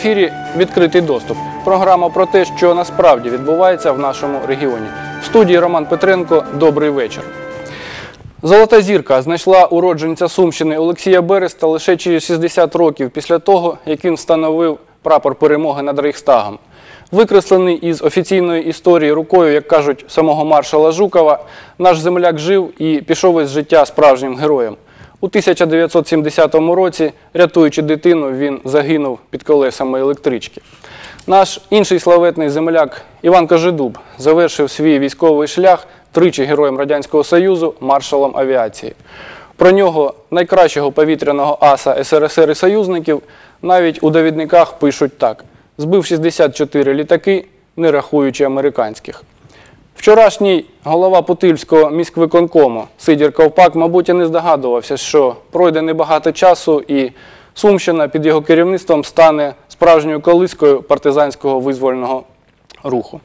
Ефірі відкритий доступ. Програма про те, що насправді відбувається в нашому регіоні. В студії Роман Петренко. Добрий вечір. Золота зірка знайшла уродженця Сумщини Олексія Береста лише через 60 років після того, як він встановив прапор перемоги над Рейхстагом. Викреслений із офіційної історії рукою, як кажуть, самого маршала Жукова, наш земляк жив і пішов із життя справжнім героєм. У 1970 році, рятуючи дитину, він загинув під колесами електрички. Наш інший славетний земляк Іван Кожедуб завершив свій військовий шлях тричі героєм Радянського Союзу, маршалом авіації. Про нього, найкращого повітряного аса СРСР і союзників, навіть у довідниках пишуть так: збив 64 літаки, не рахуючи американських. Вчорашній голова Путильського міськвиконкому Сидір Ковпак, мабуть, і не здогадувався, що пройде небагато часу, і Сумщина під його керівництвом стане справжньою колискою партизанського визвольного руху.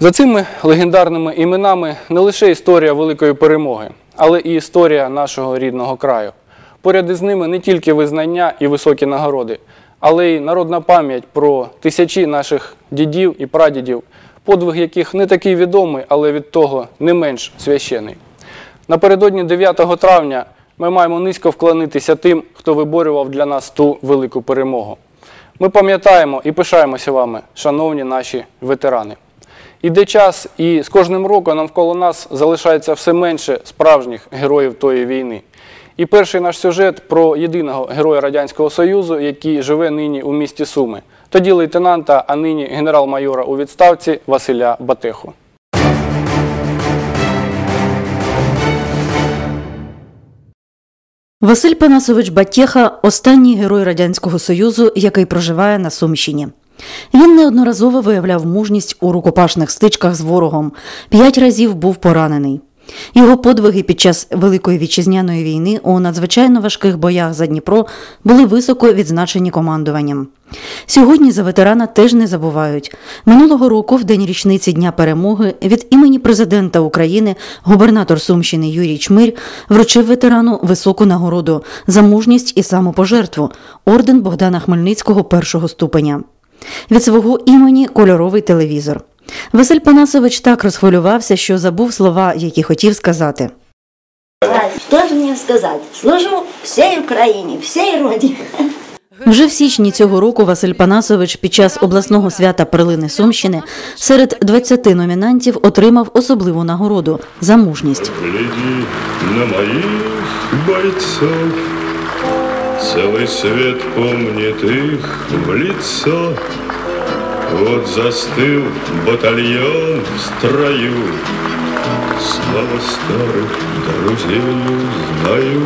За цими легендарними іменами не лише історія великої перемоги, але і історія нашого рідного краю. Поряд із ними не тільки визнання і високі нагороди, але й народна пам'ять про тисячі наших дідів і прадідів, подвиг яких не такий відомий, але від того не менш священий. Напередодні 9 травня ми маємо низько вклонитися тим, хто виборював для нас ту велику перемогу. Ми пам'ятаємо і пишаємося вами, шановні наші ветерани. Іде час, і з кожним роком навколо нас залишається все менше справжніх героїв тої війни. І перший наш сюжет про єдиного героя Радянського Союзу, який живе нині у місті Суми, тоді лейтенанта, а нині генерал-майора у відставці Василя Батеху. Василь Панасович Батєха останній герой Радянського Союзу, який проживає на Сумщині. Він неодноразово виявляв мужність у рукопашних стичках з ворогом, п'ять разів був поранений. Його подвиги під час Великої вітчизняної війни у надзвичайно важких боях за Дніпро були високо відзначені командуванням. Сьогодні за ветерана теж не забувають. Минулого року, в день річниці Дня перемоги, від імені президента України губернатор Сумщини Юрій Чмир вручив ветерану високу нагороду за мужність і самопожертву орден Богдана Хмельницького першого ступеня. Від свого імені кольоровий телевізор. Василь Панасович так розхвилювався, що забув слова, які хотів сказати. Что же мне сказать? Служу всей Украине, всей Родине. Вже в січні цього року Василь Панасович під час обласного свята Перлини Сумщини серед 20 номінантів отримав особливу нагороду за мужність. Гляди на моих бойцов, Целый свет помнит их в лицо. Вот застыл батальон в строю, Слава старых друзей знаю,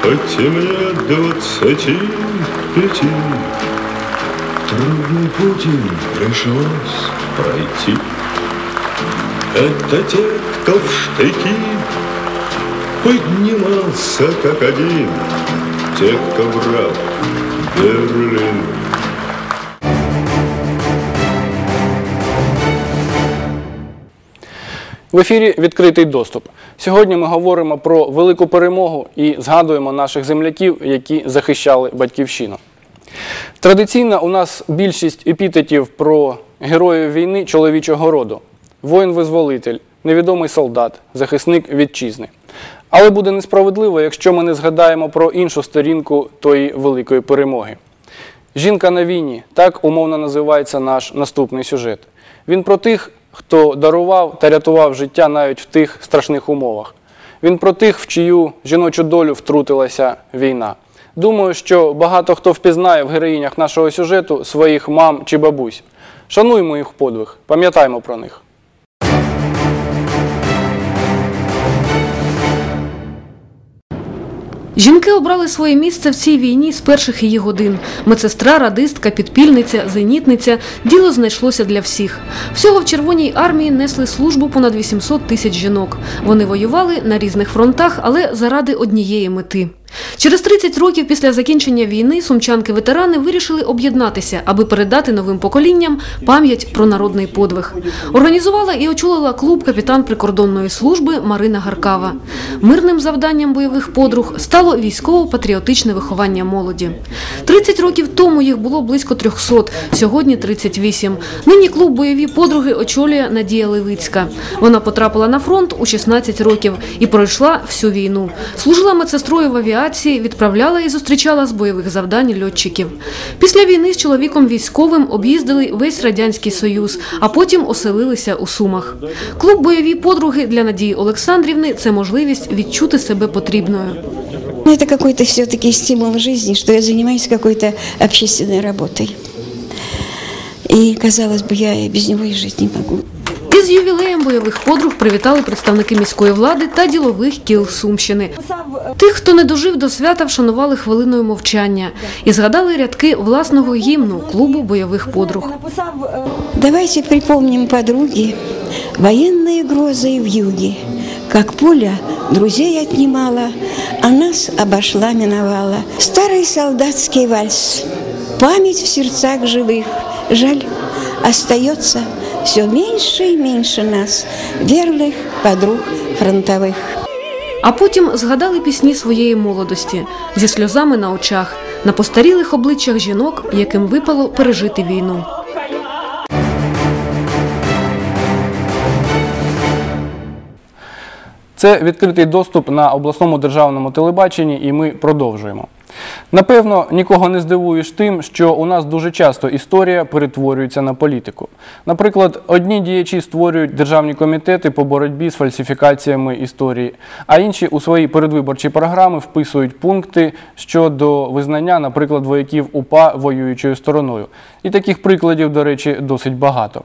Хоть и мне двадцати пяти, Трудный путь им пришлось пройти. Это те, кто в штыки поднимался как один, Те, кто брал Берлин. В ефірі відкритий доступ. Сьогодні ми говоримо про велику перемогу і згадуємо наших земляків, які захищали батьківщину. Традиційно у нас більшість епітетів про героїв війни чоловічого роду: воїн-визволитель, невідомий солдат, захисник вітчизни. Але буде несправедливо, якщо ми не згадаємо про іншу сторінку тої великої перемоги. Жінка на війні так умовно називається наш наступний сюжет. Він про тих, хто дарував та рятував життя навіть в тих страшних умовах. Він про тих, в чию жіночу долю втрутилася війна. Думаю, що багато хто впізнає в героїнях нашого сюжету своїх мам чи бабусь. Шануймо їх подвиг, пам'ятаймо про них. Жінки обрали своє місце в цій війні з перших її годин. Медсестра, радистка, підпільниця, зенітниця. Діло знайшлося для всіх. Всього в Червоній армії несли службу понад 800 тисяч жінок. Вони воювали на різних фронтах, але заради однієї мети Через 30 років після закінчення війни сумчанки-ветерани вирішили об'єднатися, аби передати новим поколінням пам'ять про народний подвиг. Організувала і очолила клуб капітан прикордонної служби Марина Гаркава. Мирним завданням бойових подруг стало військово-патріотичне виховання молоді. 30 років тому їх було близько 300, сьогодні 38. Нині клуб бойові подруги очолює Надія Левицька. Вона потрапила на фронт у 16 років і пройшла всю війну. Служила медсестрою в авіації, відправляла і зустрічала з бойових завдань льотчиків. Після війни з чоловіком військовим об'їздили весь радянський союз, а потім оселилися у Сумах. Клуб бойові подруги для Надії Олександрівни це можливість відчути себе потрібною. Ну, это какой-то все-таки стимул жизни, что я занимаюсь какой-то общественной. И, казалось бы, я без него и жить не могу. Із ювілеєм бойових подруг привітали представники міської влади та ділових кіл Сумщини. Тих, хто не дожив до свята, вшанували хвилиною мовчання і згадали рядки власного гімну клубу бойових подруг. Давайте припомним подруги военные грозы в юге, как пуля друзей отнимала, а нас обошла, миновала. Старый солдатский вальс, память в сердцах живых, жаль, остается все меньше и меньше нас, верных подруг фронтовых. А потім згадали пісні своєї молодості зі сльозами на очах, на постарілих обличчях жінок, яким випало пережити війну. Це відкритий доступ на обласному державному телебаченні, і ми продовжуємо. Напевно, нікого не здивуєш тим, що у нас дуже часто історія перетворюється на політику. Наприклад, одні діячі створюють державні комітети по боротьбі з фальсифікаціями історії, а інші у свої передвиборчі програми вписують пункти щодо визнання, наприклад, вояків УПА воюючою стороною. І таких прикладів, до речі, досить багато.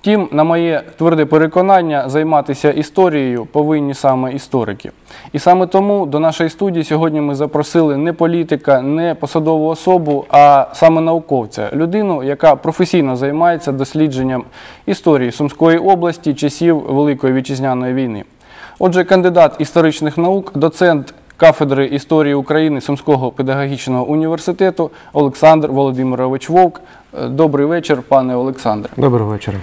Втім, на моє тверде переконання, займатися історією повинні саме історики. І саме тому до нашої студії сьогодні ми запросили не політика, не посадову особу, а саме науковця, людину, яка професійно займається дослідженням історії Сумської області часів Великої вітчизняної війни. Отже, кандидат історичних наук, доцент кафедри історії України Сумського педагогічного університету Олександр Володимирович Вовк. Е, Добрий вечір, пане Олександре. Доброго вечора.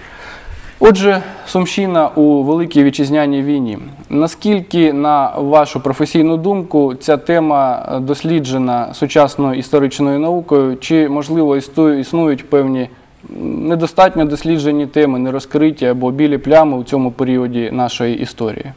Отже, Сумщина у Великій вітчизняній війні. Наскільки, на вашу професійну думку, ця тема досліджена сучасною історичною наукою, чи, можливо, існують певні недостатньо досліджені теми, нерозкриті або білі плями у цьому періоді нашої історії?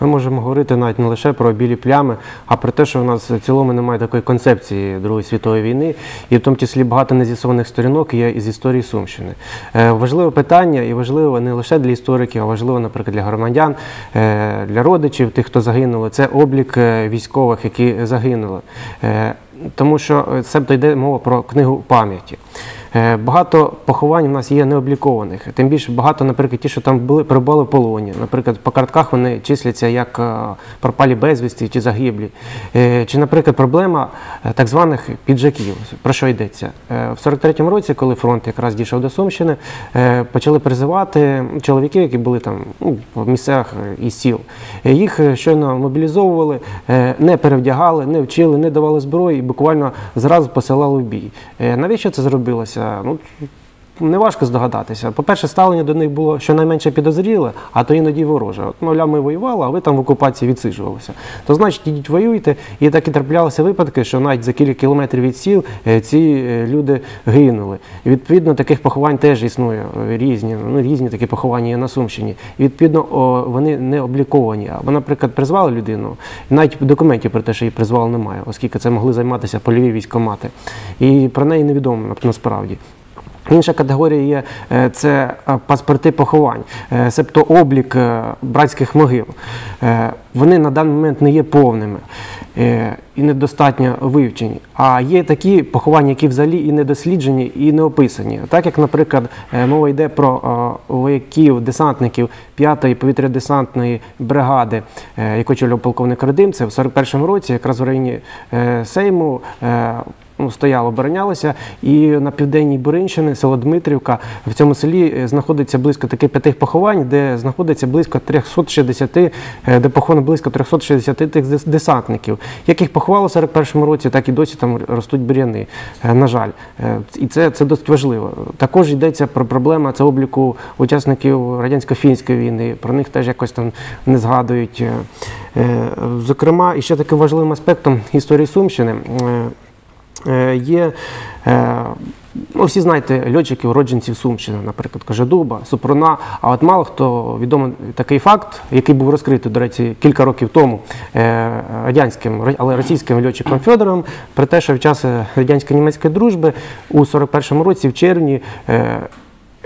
Ми можемо говорити навіть не лише про білі плями, а про те, що в нас в цілому немає такої концепції Другої світової війни, і в тому числі багато нез'ясованих сторінок є із історії Сумщини. Е, важливе питання, і важливо не лише для істориків, а важливо, наприклад, для громадян, е, для родичів, тих, хто загинули. Це облік е, військових, які загинули. Тому що е, себто йде мова про книгу пам'яті. Е, Багато поховань в нас є необлікованих. Тим більше багато, наприклад, ті, що там були перебували в полоні. Наприклад, по картках вони числяться як е, пропалі безвісті чи загиблі. Е, Чи, наприклад, проблема так званих піджаків. Про що йдеться? В 43-му році, коли фронт якраз дійшов до Сумщини, почали призивати чоловіків, які були там ну, в місцях із сіл. Їх щойно мобілізовували, не перевдягали, не вчили, не давали зброї і буквально зразу посилали в бій. Навіщо це зробилося? Ну, Неважко здогадатися. По-перше, ставлення до них було щонайменше підозріле, а то іноді вороже. От, мовляв, ми воювали, а ви там в окупації відсиджувалися. То значить, ідіть воюйте. І так і траплялися випадки, що навіть за кілька кілометрів від сіл е, ці е, люди гинули. І відповідно таких поховань теж існує е, різні. Ну, різні такі поховання є на Сумщині. І відповідно вони не обліковані. Або, наприклад, призвали людину, і навіть документів про те, що її призвали, немає, оскільки це могли займатися польові військомати. І про неї невідомо насправді. Інша категорія є е, це е, паспорти поховань, е, себто облік братських могил. Вони на даний момент не є повними і недостатньо вивчені. А є такі поховання, які взагалі і не досліджені, і не описані. Так як, наприклад, мова йде про вояків, десантників 5-ї повітря-десантної бригади, яку очолював полковник Родим, в 41-му році, якраз в районі Сейму. Ну, стояли, оборонялися. І на південній Буринщини, село Дмитрівка, в цьому селі е, знаходиться близько таких п'яти поховань, де знаходиться близько 360, е, де поховано близько 360 тих дес- десантників, яких поховали в 41-му році, так і досі там ростуть бур'яни. е, На жаль, і це, це досить важливо. Також йдеться про проблему це обліку учасників радянсько-фінської війни. Про них теж якось там не згадують. Зокрема, і ще таким важливим аспектом історії Сумщини є. е, Ну, всі знаєте льотчики, уродженців Сумщини, наприклад, Кожедуба, Супруна. А от мало хто відомий такий факт, який був розкритий, до речі, кілька років тому е, радянським, але російським льотчиком Федоровим, про те, що в час е, радянсько-німецької дружби у 41-му році, в червні, е,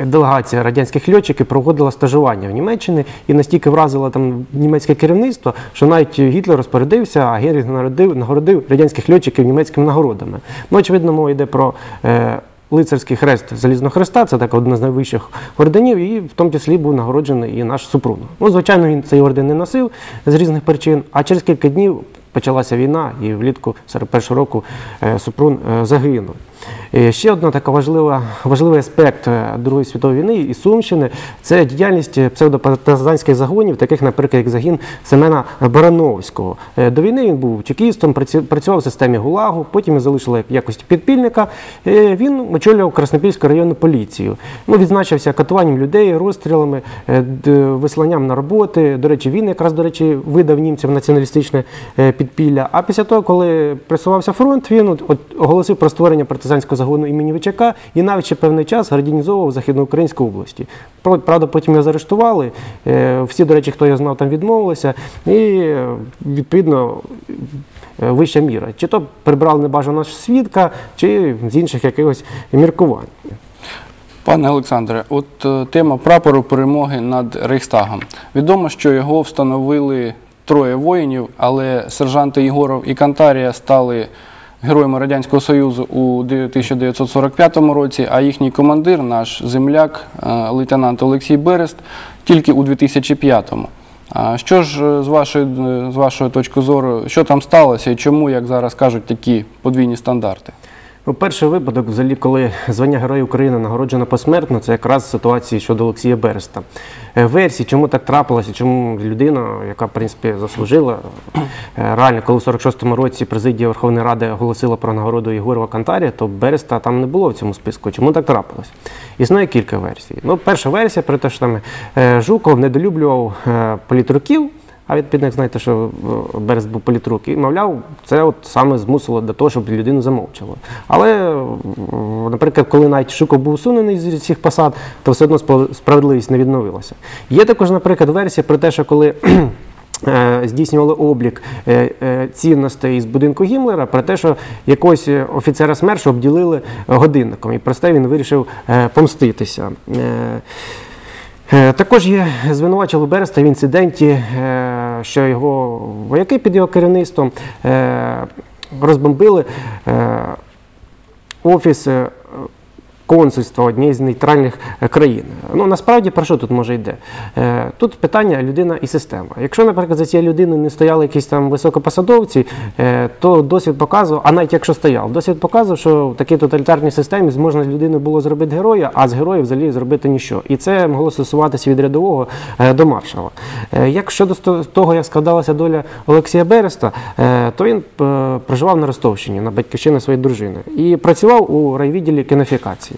Делегація радянських льотчиків проводила стажування в Німеччині і настільки вразила там німецьке керівництво, що навіть Гітлер розпорядився, а Герінг нагородив, нагородив радянських льотчиків німецькими нагородами. Ну, очевидно, мова йде про е, лицарський хрест Залізного Хреста, це так один з найвищих орденів, і в тому числі був нагороджений і наш Супрун. Ну, звичайно, він цей орден не носив з різних причин, а через кілька днів почалася війна, і влітку 41 року е, Супрун е, загинув. Е, Ще одна така важлива, важливий аспект е, Другої світової війни і Сумщини це діяльність псевдопартизанських загонів, таких, наприклад, як загін Семена Барановського. Е, До війни він був чекістом, працював в системі ГУЛАГу, потім залишили якості підпільника. Е, Він очолював Краснопільську районну поліцію. Ну, відзначився катуванням людей, розстрілами, е, висланням на роботи. До речі, він якраз, до речі, видав німцям націоналістичне е, підпілля. А після того, коли присувався фронт, він оголосив про створення партизанського загону імені Вичака і навіть ще певний час організовував Західноукраїнську області. Правда, потім його заарештували. Е, Всі, до речі, хто його знав, там відмовилися. І е, відповідно е, вища міра. Чи то прибрали небажаного свідка, чи з інших якихось міркувань. Пане Олександре, от тема прапору перемоги над Рейхстагом. Відомо, що його встановили троє воїнів, але сержанти Єгоров і Кантарія стали героями Радянського Союзу у 1945 році, а їхній командир, наш земляк, е, лейтенант Олексій Берест, тільки у 2005-му. А Що ж е, з вашої, е, з вашої точки зору, що там сталося і чому, як зараз кажуть, такі подвійні стандарти? Ну, перший випадок, взагалі, коли звання Героя України нагороджено посмертно, це якраз ситуації щодо Олексія Береста. Е, Версії, чому так трапилося, чому людина, яка в принципі заслужила, е, реально, коли в 46-му році президія Верховної Ради оголосила про нагороду Єгорова Кантарія, то Береста там не було в цьому списку. Чому так трапилось? Існує кілька версій. Ну, перша версія про те, що там е, Жуков недолюблював політруків. А відповідно, як знаєте, що е, Берест був політрук, і мовляв, це от саме змусило до того, щоб людину замовчало. Але, е, наприклад, коли навіть Шуков був усунений з цих посад, то все одно справедливість не відновилася. Є також, наприклад, версія про те, що коли. е, Здійснювали облік цінностей з будинку Гімлера про те, що якогось офіцера СМЕРШу обділили годинником, і просте він вирішив помститися. Е, Також є звинувачили Береста в інциденті, е, що його вояки під його керівництвом е, розбомбили офіс консульства однієї з нейтральних е, країн. Ну насправді про що тут може йде? Е, Тут питання людина і система. Якщо, наприклад, за цією людиною не стояли якісь там високопосадовці, е, то досвід показував, а навіть якщо стояв, досвід показував, що в такій тоталітарній системі зможна з людини було зробити героя, а з героя взагалі зробити ніщо. І це могло стосуватися від рядового до маршала. Як щодо того, як складалася доля Олексія Береста, то він проживав на Ростовщині, на батьківщині своєї дружини, і працював у райвідділі кінофікації.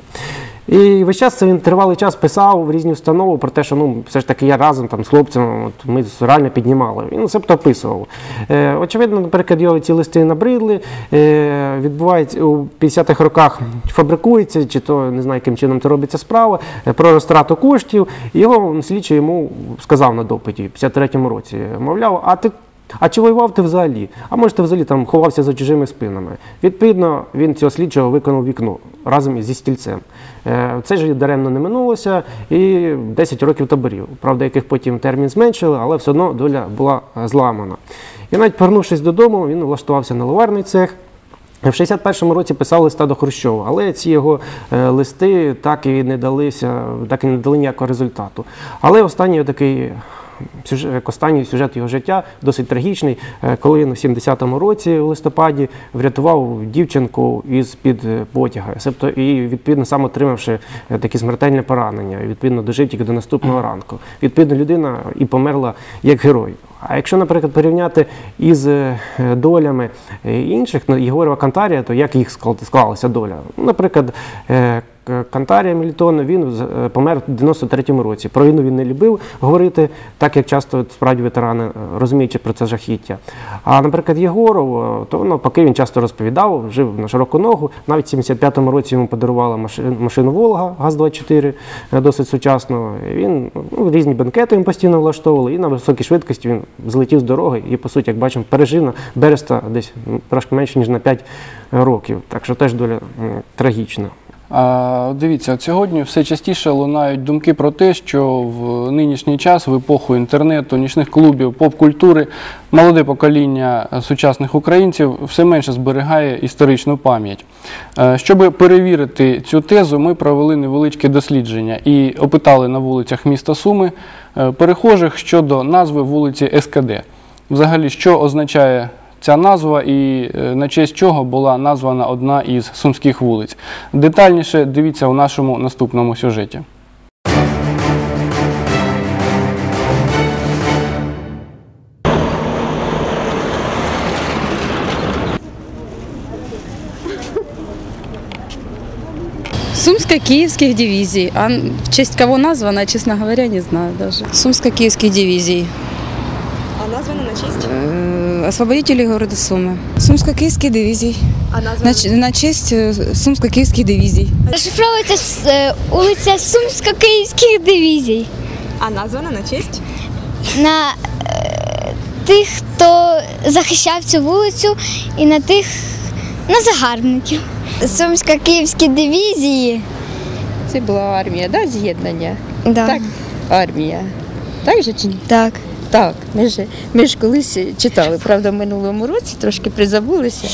І весь час це він тривалий час писав в різні установи про те, що ну все ж таки я разом там з хлопцями, от ми реально піднімали. Він себто описував. Е, очевидно, наприклад, його ці листи набридли, е, відбувається у 50-х роках фабрикується, чи то не знаю, яким чином це робиться справа, е, про розтрату коштів. Його слідчий йому сказав на допиті в 53-му році, мовляв, а ти а чи воював ти взагалі? А може ти взагалі там ховався за чужими спинами? Відповідно, він цього слідчого виконав вікно разом зі стільцем. Е, Це ж даремно не минулося і 10 років таборів. Правда, яких потім термін зменшили, але все одно доля була е, зламана. І навіть повернувшись додому, він влаштувався на ливарний цех. В 61-му році писав листа до Хрущова, але ці його е, листи так і не далися, так і не дали ніякого результату. Але останній такий сюжет, як останній сюжет його життя, досить трагічний, е, коли він у 70-му році у листопаді врятував дівчинку із під потяга, себто і відповідно сам отримавши е, такі смертельні поранення, і, відповідно дожив тільки до наступного ранку. Відповідно, людина і померла як герой. А якщо, наприклад, порівняти із е, долями е, інших, ну, Єгорова Кантарія, то як їх склалася доля? Наприклад, е, Кантарія Мілітон, він е, помер в 93-му році. Про війну він не любив говорити, так як часто справді ветерани е, розуміючи про це жахіття. А, наприклад, Єгоров, е, то навпаки він часто розповідав, жив на широку ногу. Навіть в 75-му році йому подарували машину, Волга ГАЗ-24, е, досить сучасну. І Він ну, різні бенкети він постійно влаштовували, і на високій швидкості він злетів з дороги і, по суті, як бачимо, пережив на Береста десь трошки менше, ніж на 5 років. Так що теж доля трагічна. Дивіться, сьогодні все частіше лунають думки про те, що в нинішній час, в епоху інтернету, нічних клубів, поп-культури, молоде покоління сучасних українців все менше зберігає історичну пам'ять. Е, Щоб перевірити цю тезу, ми провели невеличке дослідження і опитали на вулицях міста Суми е, перехожих щодо назви вулиці СКД. Взагалі, що означає ця назва і е, на честь чого була названа одна із сумських вулиць. Детальніше дивіться у нашому наступному сюжеті. Сумско-киевских дивизий. А в честь кого названа, честно говоря, не знаю даже. Сумско-киевских дивизий. А названа на честь? Э, Освободители города Сумы. Сумско-киевских дивизий. А На, названа ч- на честь э, Сумско-киевских дивизий. Розшифровується е, вулиця Сумсько-Київських дивізій. а названа на честь? На е, тих, хто захищав цю вулицю, і на тих, на загарбників. Сумсько-Київські дивізії. Це була армія, да, з'єднання? Да. Так. Армія. Так же чи ні? Так. Так, ми ж, ми ж колись читали, правда, в минулому році трошки призабулися.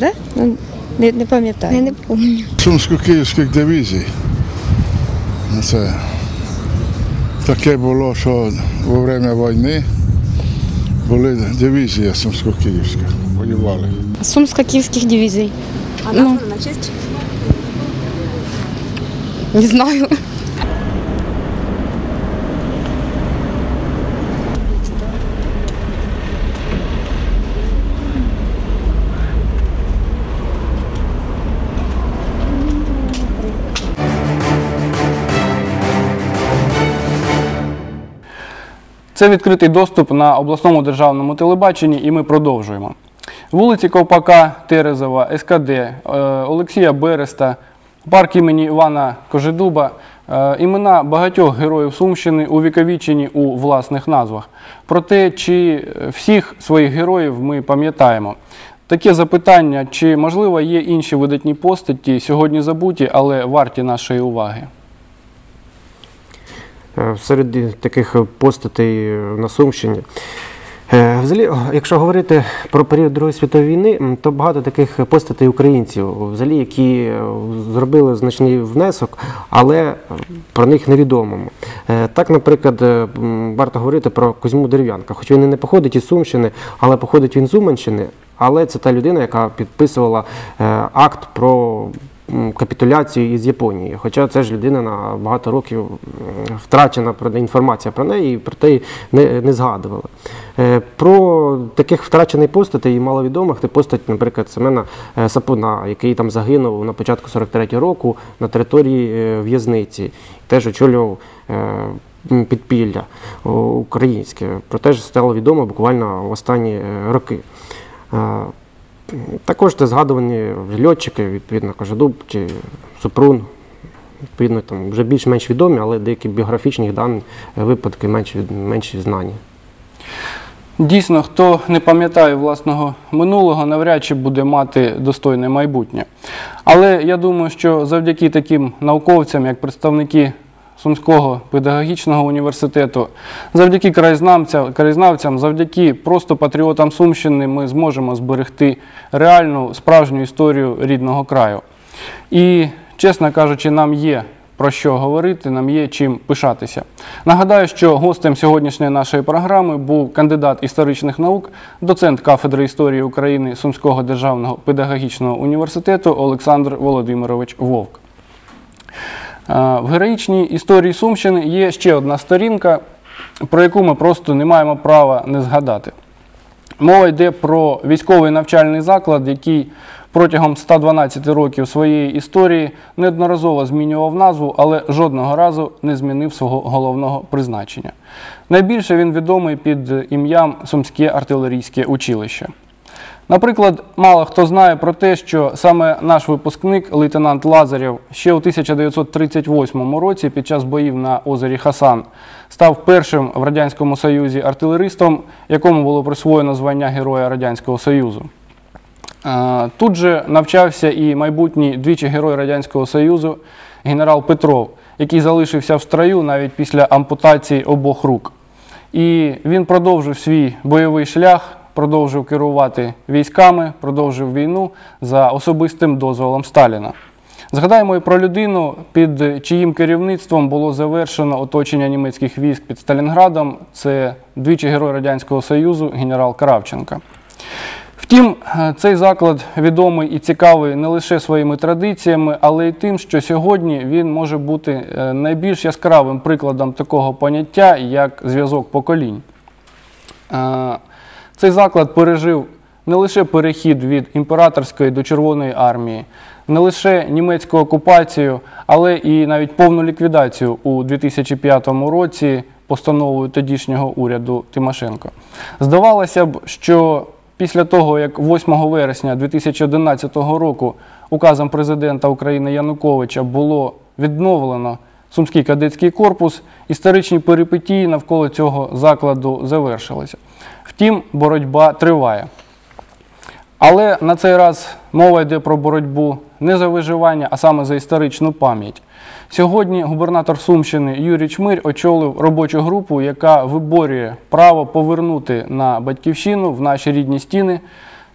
Да? Ну, не, не Я пам'ятаю. не пам'ятаю. Сумсько-київських дивізій. Ну, Це таке було, що во время війни були дивізії Сумсько-Київські, воювали. Сумско-киевских дивизий. А названа на честь? Не знаю. Це відкритий доступ на обласному державному телебаченні, і ми продовжуємо. Вулиці Ковпака, Терезова, СКД, е, Олексія Береста, парк імені Івана Кожедуба, е, імена багатьох героїв Сумщини увіковічені у власних назвах. Проте, чи всіх своїх героїв ми пам'ятаємо. Таке запитання, чи можливо є інші видатні постаті, сьогодні забуті, але варті нашої уваги. Е, серед таких постатей на Сумщині. Е, Взагалі, якщо говорити про період Другої світової війни, то багато таких постатей українців, взагалі, які е, зробили значний внесок, але про них невідомо. Так, наприклад, варто говорити про Кузьму Дерев'янка, хоч він і не походить із Сумщини, але походить він з Уманщини, але це та людина, яка підписувала акт про капітуляцію із Японії. Хоча це ж людина на багато років втрачена інформація про неї, і про те не, не згадували. Е, Про таких втрачених постатей і маловідомих це постать, наприклад, Семена е, Сапуна, який там загинув на початку 43-го року на території е, в'язниці, теж очолював підпілля українське. Про те ж стало відомо буквально в останні роки. Також це згадувані льотчики, відповідно, Кожедуб чи Супрун. Відповідно, там вже більш-менш відомі, але деякі біографічні дані е, випадки менш, менш знані. Дійсно, хто не пам'ятає власного минулого, навряд чи буде мати достойне майбутнє. Але я думаю, що завдяки таким науковцям, як представники Сумського педагогічного університету, завдяки краєзнавцям, краєзнавцям, завдяки просто патріотам Сумщини, ми зможемо зберегти реальну справжню історію рідного краю. І, чесно кажучи, нам є про що говорити, нам є чим пишатися. Нагадаю, що гостем сьогоднішньої нашої програми був кандидат історичних наук, доцент кафедри історії України Сумського державного педагогічного університету Олександр Володимирович Вовк. Е, В героїчній історії Сумщини є ще одна сторінка, про яку ми просто не маємо права не згадати. Мова йде про військовий навчальний заклад, який протягом 112 років своєї історії неодноразово змінював назву, але жодного разу не змінив свого головного призначення. Найбільше він відомий під ім'ям Сумське артилерійське училище. Наприклад, мало хто знає про те, що саме наш випускник, лейтенант Лазарєв, ще у 1938 році під час боїв на озері Хасан став першим в Радянському Союзі артилеристом, якому було присвоєно звання Героя Радянського Союзу. Тут же навчався і майбутній двічі герой Радянського Союзу генерал Петров, який залишився в строю навіть після ампутації обох рук. І він продовжив свій бойовий шлях, продовжив керувати військами, продовжив війну за особистим дозволом Сталіна. Згадаємо і про людину, під чиїм керівництвом було завершено оточення німецьких військ під Сталінградом. Це двічі герой Радянського Союзу генерал Кравченка. Втім, е, цей заклад відомий і цікавий не лише своїми традиціями, але й тим, що сьогодні він може бути е, найбільш яскравим прикладом такого поняття, як зв'язок поколінь. Цей заклад пережив не лише перехід від імператорської до Червоної армії, не лише німецьку окупацію, але і навіть повну ліквідацію у 2005 році постановою тодішнього уряду Тимошенко. Здавалося б, що після того, як 8 вересня 2011 року указом президента України Януковича було відновлено Сумський кадетський корпус, історичні перипетії навколо цього закладу завершилися. Втім, боротьба триває. Але на цей раз мова йде про боротьбу не за виживання, а саме за історичну пам'ять. Сьогодні губернатор Сумщини Юрій Чмирь очолив робочу групу, яка виборює право повернути на батьківщину в наші рідні стіни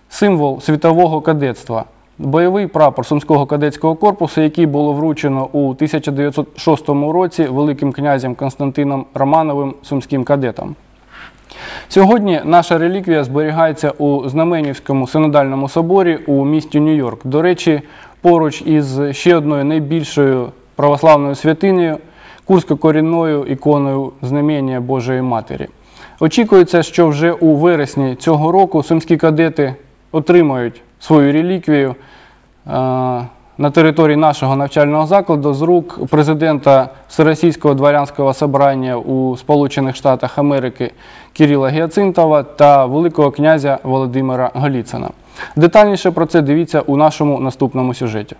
символ світового кадетства. Бойовий прапор Сумського кадетського корпусу, який було вручено у 1906 році Великим князем Константином Романовим сумським кадетам. Сьогодні наша реліквія зберігається у Знаменівському синодальному соборі у місті Нью-Йорк. До речі, поруч із ще одною найбільшою православною святинею Курсько-корінною іконою Знамення Божої Матері. Очікується, що вже у вересні цього року сумські кадети отримають свою реліквію е, на території нашого навчального закладу з рук президента Всеросійського дворянського собрання у Сполучених Штатах Америки Кирила Гіацинтова та Великого князя Володимира Голіцина. Детальніше про це дивіться у нашому наступному сюжеті.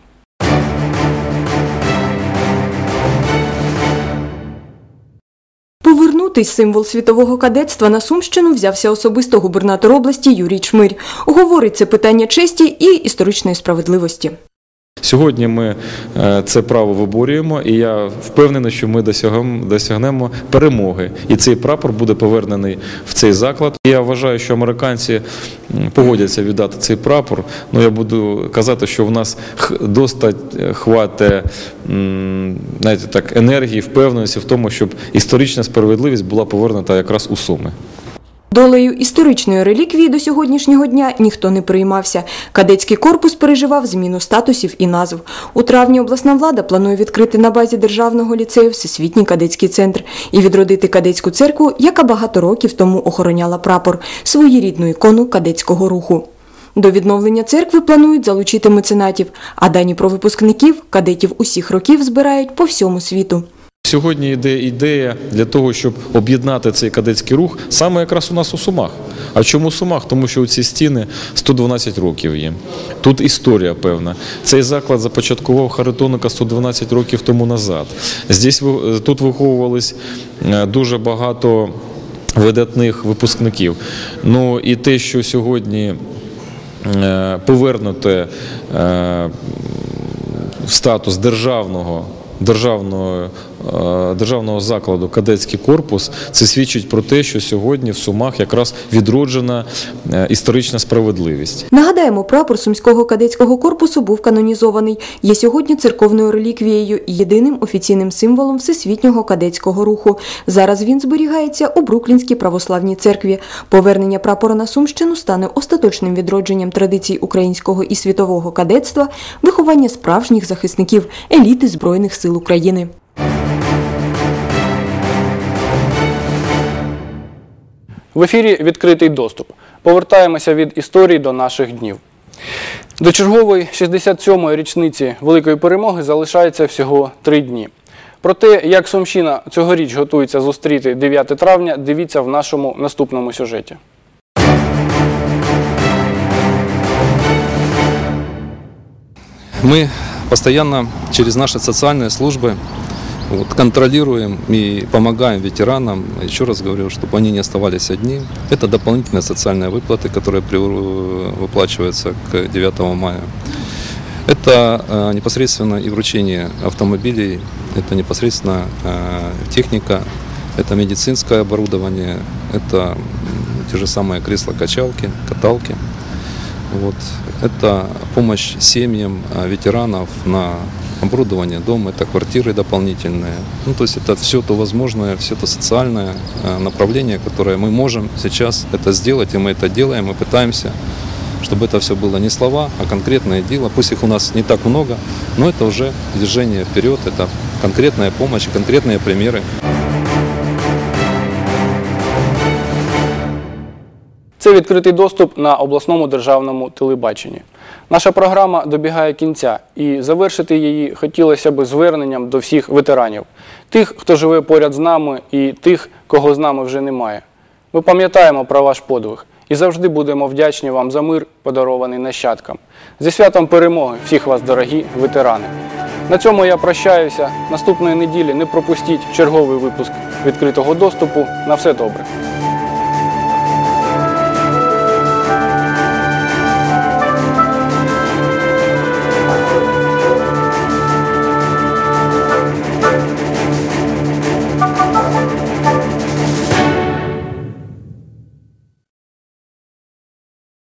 Повернутись символ світового кадетства на Сумщину взявся особисто губернатор області Юрій Чмирь. Говорить це питання честі і історичної справедливості. Сьогодні ми е, це право виборюємо, і я впевнений, що ми досягнемо, перемоги. І цей прапор буде повернений в цей заклад. Я вважаю, що американці погодяться віддати цей прапор. Ну я буду казати, що в нас достать е, хватає знаєте, так, енергії, впевненості в тому, щоб історична справедливість була повернута якраз у Суми. Долею історичної реліквії до сьогоднішнього дня ніхто не переймався. Кадетський корпус переживав зміну статусів і назв. У травні обласна влада планує відкрити на базі державного ліцею Всесвітній кадетський центр і відродити кадетську церкву, яка багато років тому охороняла прапор, своєрідну ікону кадетського руху. До відновлення церкви планують залучити меценатів, а дані про випускників кадетів усіх років збирають по всьому світу. Сьогодні йде ідея для того, щоб об'єднати цей кадетський рух саме якраз у нас у Сумах. А чому Сумах? Тому що у ці стіни 112 років є. Тут історія певна. Цей заклад започаткував Харитоника 112 років тому назад. Здесь тут виховувались е, дуже багато видатних випускників. Ну і те, що сьогодні е, повернуте е, в статус державного державної е, державного закладу кадетський корпус, це свідчить про те, що сьогодні в Сумах якраз відроджена е, історична справедливість. Нагадаємо, прапор сумського кадетського корпусу був канонізований. Є сьогодні церковною реліквією і єдиним офіційним символом всесвітнього кадетського руху. Зараз він зберігається у Бруклінській православній церкві. Повернення прапора на Сумщину стане остаточним відродженням традицій українського і світового кадетства, виховання справжніх захисників еліти Збройних сил України. В ефірі відкритий доступ. Повертаємося від історії до наших днів. До чергової 67-ї річниці Великої перемоги залишається всього три дні. Про те, як Сумщина цьогоріч готується зустріти 9 травня, дивіться в нашому наступному сюжеті. Мы постоянно через наши социальные службы Вот, контролируем и помогаем ветеранам, еще раз говорю, чтобы они не оставались одни. Это дополнительные социальные выплаты, которые при- выплачиваются к 9 мая. Это э, непосредственно и вручение автомобилей, это непосредственно э, техника, это медицинское оборудование, это те же самые кресла-качалки, каталки. Вот. Это помощь семьям э, ветеранов на оборудование дома, это квартиры дополнительные. Ну, то есть это все то возможное, все то социальное э, направление, которое мы можем сейчас это сделать, и мы это делаем, мы пытаемся, чтобы это все было не слова, а конкретное дело. Пусть их у нас не так много, но это уже движение вперед, это конкретная помощь, конкретные примеры. Це відкритий доступ на обласному державному телебаченні. Наша програма добігає кінця, і завершити її хотілося б зверненням до всіх ветеранів, тих, хто живе поряд з нами, і тих, кого з нами вже немає. Ми пам'ятаємо про ваш подвиг і завжди будемо вдячні вам за мир, подарований нащадкам. Зі святом перемоги всіх вас, дорогі ветерани. На цьому я прощаюся. Наступної неділі не пропустіть черговий випуск відкритого доступу. На все добре.